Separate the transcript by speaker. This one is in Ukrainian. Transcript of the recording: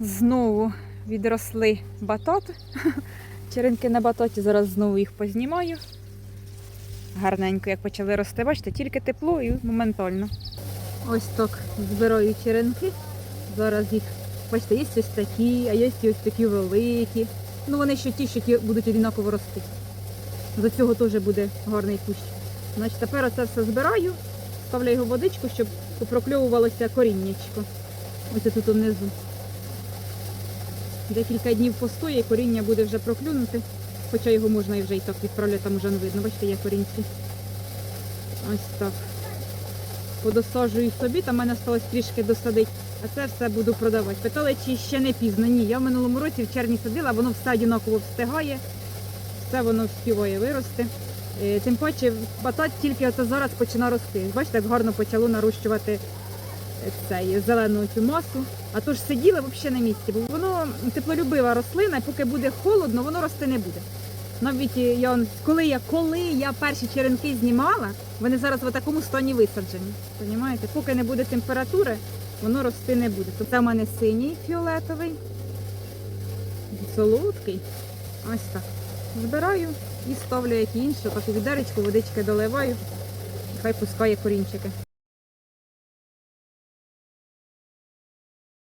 Speaker 1: Знову відросли батати. Черенки на бататі, зараз знову їх познімаю. Гарненько, як почали рости, бачите, тільки тепло і моментально. Ось так збираю черенки. Зараз їх, бачите, є ось такі, а є ось такі великі. Ну вони ще ті, що ті будуть однаково рости. До цього теж буде гарний кущ. Значить, тепер оце все збираю, ставлю його в водичку, щоб попрокльовувалося коріннячко. Ось тут внизу. Декілька днів постоє, і коріння буде вже проклюнути. Хоча його можна і вже і так відправляти, там вже не видно. Бачите, є корінці. Ось так. Подосаджую собі, там в мене сталося трішки досадити. А це все буду продавати. Питали, чи ще не пізно. Ні, я в минулому році в червні садила, воно все однаково встигає, все воно вспіває вирости. Е, Тим паче батат тільки зараз починає рости. Бачите, як гарно почало нарощувати цей, зелену цю масу. А то ж сиділи взагалі на місці, бо воно теплолюбива рослина, і поки буде холодно, воно рости не буде. Навіть е, я, коли я, коли я перші черенки знімала, вони зараз в такому стані висаджені. Понімаєте? Поки не буде температури, воно рости не буде. Це в мене синій фіолетовий, солодкий. Ось так. Збираю і ставлю як і інше, так у відеречку водички доливаю. Хай пускає корінчики.